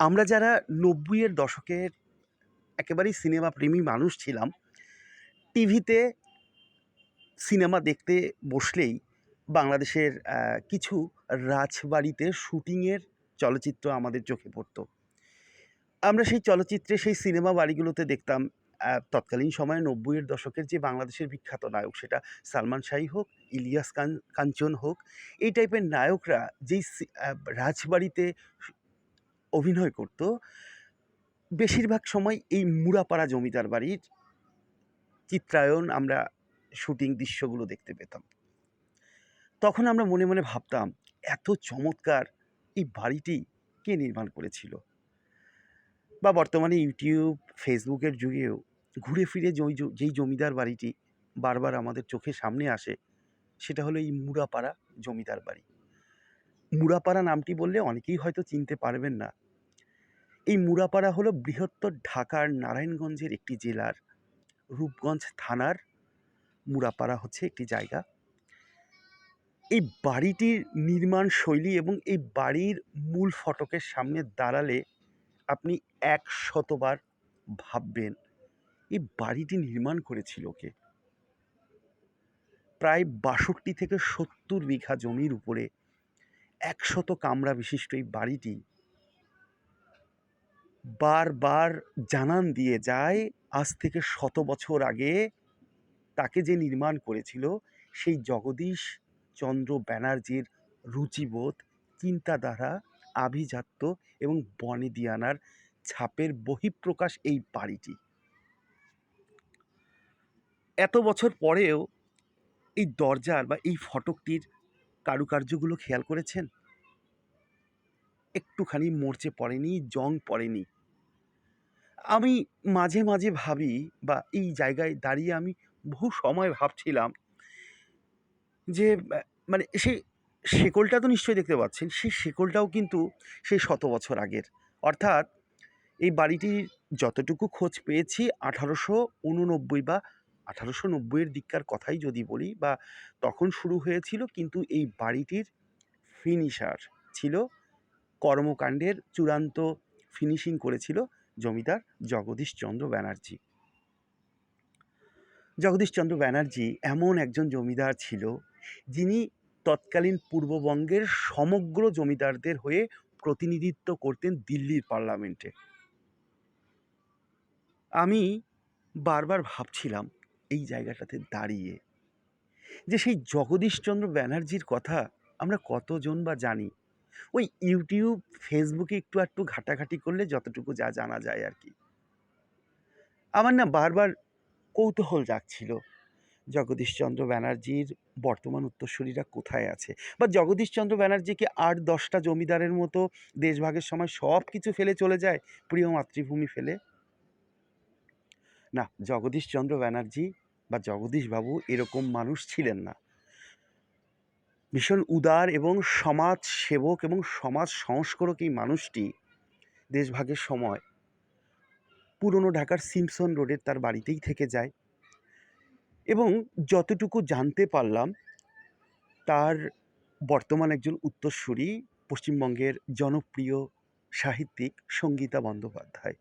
আমরা যারা নব্বইয়ের দশকের একেবারেই সিনেমা প্রেমী মানুষ ছিলাম, টিভিতে সিনেমা দেখতে বসলেই বাংলাদেশের কিছু রাজবাড়িতে শুটিংয়ের চলচ্চিত্র আমাদের চোখে পড়তো। আমরা সেই চলচ্চিত্রে সেই সিনেমা বাড়িগুলোতে দেখতাম তৎকালীন সময়ে নব্বইয়ের দশকের যে বাংলাদেশের বিখ্যাত নায়ক সেটা সালমান শাহী হোক, ইলিয়াস কাঞ্চন হোক, এই টাইপের নায়করা যেই রাজবাড়িতে অভিনয় করতো, বেশিরভাগ সময় এই মুড়াপাড়া জমিদার বাড়ির চিত্রায়ন আমরা শুটিং দৃশ্যগুলো দেখতে পেতাম। তখন আমরা মনে মনে ভাবতাম, এত চমৎকার এই বাড়িটি কে নির্মাণ করেছিল? বা বর্তমানে ইউটিউব, ফেসবুকের যুগেও ঘুরে ফিরে যেই জমিদার বাড়িটি বারবার আমাদের চোখের সামনে আসে, সেটা হলো এই মুড়াপাড়া জমিদার বাড়ি। মুড়াপাড়া নামটি বললে অনেকেই হয়তো চিনতে পারবেন না। এই মুড়াপাড়া হলো বৃহত্তর ঢাকার নারায়ণগঞ্জের একটি জেলার রূপগঞ্জ থানার মুড়াপাড়া হচ্ছে একটি জায়গা। এই বাড়িটির নির্মাণ শৈলী এবং এই বাড়ির মূল ফটকের সামনে দাঁড়ালে আপনি এক শতবার ভাববেন এই বাড়িটি নির্মাণ করেছিল কে? প্রায় বাষট্টি থেকে সত্তর বিঘা জমির উপরে একশত কামরা বিশিষ্ট এই বাড়িটি বারবার জানান দিয়ে যায়, আজ থেকে শত বছর আগে তাকে যে নির্মাণ করেছিল, সেই জগদীশ চন্দ্র ব্যানার্জির রুচিবোধ, চিন্তাধারা, আভিজাত্য এবং বনেদিয়ানার ছাপের বহিঃপ্রকাশ এই বাড়িটি। এত বছর পরেও এই দরজার বা এই ফটকটির কারুকার্যগুলো খেয়াল করেছেন? একটুখানি মরচে পড়েনি, জং পড়েনি। আমি মাঝে মাঝে ভাবি বা এই জায়গায় দাঁড়িয়ে আমি বহু সময় ভাবছিলাম যে মানে সেই শেকলটা তো নিশ্চয়ই দেখতে পাচ্ছেন, সেই শেকলটাও কিন্তু সেই শত বছর আগের। অর্থাৎ এই বাড়িটির যতটুকু খোঁজ পেয়েছি, আঠারোশো উননব্বই বা আঠারোশো নব্বইয়ের দিককার কথাই যদি বলি বা তখন শুরু হয়েছিল কিন্তু এই বাড়িটির ফিনিশার ছিল, কর্মকাণ্ডের চূড়ান্ত ফিনিশিং করেছিল জমিদার জগদীশচন্দ্র ব্যানার্জি। জগদীশচন্দ্র ব্যানার্জি এমন একজন জমিদার ছিল, যিনি তৎকালীন পূর্ববঙ্গের সমগ্র জমিদারদের হয়ে প্রতিনিধিত্ব করতেন দিল্লির পার্লামেন্টে। আমি বারবার ভাবছিলাম এই জায়গাটাতে দাঁড়িয়ে যে সেই জগদীশচন্দ্র ব্যানার্জির কথা আমরা কতজন বা জানি। ওই ইউটিউব ফেসবুকে একটু একটু ঘাটাঘাটি করলে যতটুকু যা জানা যায় আর কি। আমার না বারবার কৌতূহল জাগছিল জগদীশচন্দ্র ব্যানার্জির বর্তমান উত্তরসূরিরা কোথায় আছে? বা জগদীশচন্দ্র ব্যানার্জি কি আট দশটা জমিদারের মতো দেশভাগের সময় সব কিছু ফেলে চলে যায়? প্রিয় মাতৃভূমি ফেলে? না, জগদীশচন্দ্র ব্যানার্জি বা জগদীশবাবু এরকম মানুষ ছিলেন না। ভীষণ উদার এবং সমাজ সেবক এবং সমাজ সংস্কারক এই মানুষটি দেশভাগের সময় পুরনো ঢাকার সিমসন রোডের তার বাড়িতেই থেকে যায়। এবং যতটুকু জানতে পারলাম, তার বর্তমান একজন উত্তরসূরি, পশ্চিমবঙ্গের জনপ্রিয় সাহিত্যিক সঙ্গীতা বন্দ্যোপাধ্যায়।